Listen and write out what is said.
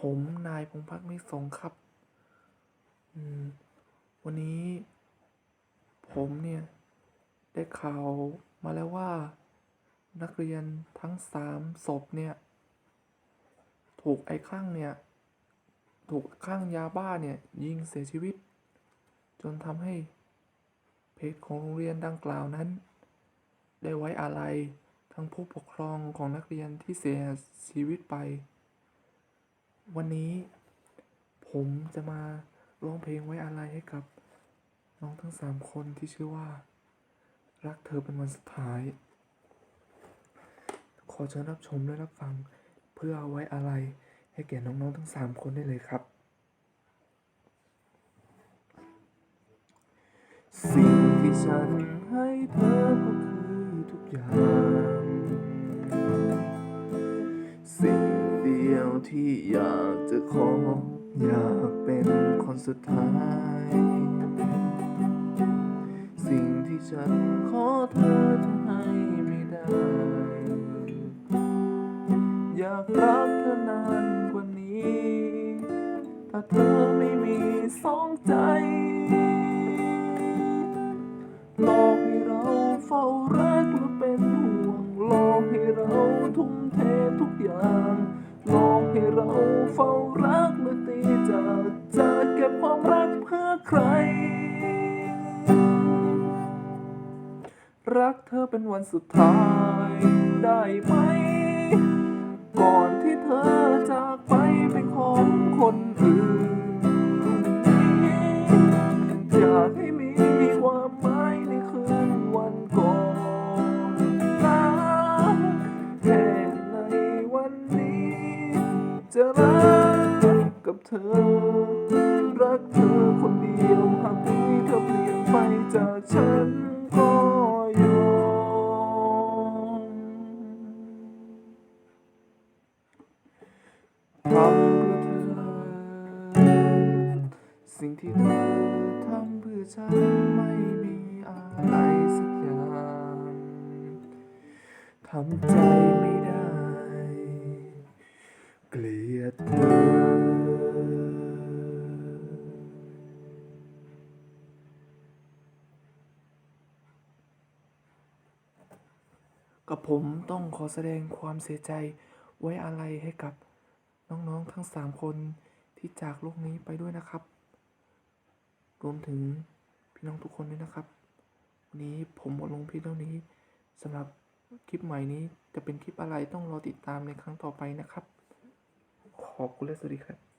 ผมนายพงษ์พัฒน์ไม่สงครับ วันนี้ ผมเนี่ย ได้ข่าวมาแล้วว่า นักเรียนทั้งสามศพเนี่ย ถูกไอ้ข้างเนี่ย ถูกข้างยาบ้าเนี่ย ยิงเสียชีวิต จนทำให้ เพจของโรงเรียนดังกล่าวนั้น ได้ไว้อาลัยทั้งผู้ปกครองของนักเรียนที่เสียชีวิตไป วันนี้ผมจะมาร้องเพลงไว้อาลัยให้กับ น้องทั้งสามคนที่ชื่อว่า รักเธอเป็นวันสุดท้าย ขอเชิญรับชมและรับฟังเพื่อเอาไว้อาลัยให้แก่น้องๆทั้งสามคนได้เลยครับ สิ่งที่ฉันให้เธอก็คือทุกอย่าง ที่อยากจะขอ อยากเป็นคนสุดท้าย สิ่งที่ฉันขอเธอจะให้ไม่ได้ อยากรักเธอนานกว่านี้ ถ้าเธอไม่มีสองใจหลอกให้เราเฝ้ารักและเป็นห่วงหลอกให้เราทุ่มเททุกอย่าง ให้เราเฝ้ารักและตีจากจะเก็บความรักเพื่อใคร รักเธอเป็นวันสุดท้ายได้ไหม จะรักกับเธอ รักเธอคนเดียวหากวันนี้เธอเปลี่ยนไปจากฉันก็ยอมทำเพื่อเธอ สิ่งที่เธอทำเพื่อฉันไม่มีอะไรสักอย่างทำใจไม่ เกลียดเธอกับผมต้องขอแสดงความเสียใจไว้อาลัยให้กับน้องๆทั้งสามคนที่จากโลกนี้ไปด้วยนะครับ รวมถึงพี่น้องทุกคนด้วยนะครับ วันนี้ผมหมดลงเพียงเท่านี้สำหรับคลิปใหม่นี้จะเป็นคลิปอะไรต้องรอติดตามในครั้งต่อไปนะครับ ขอ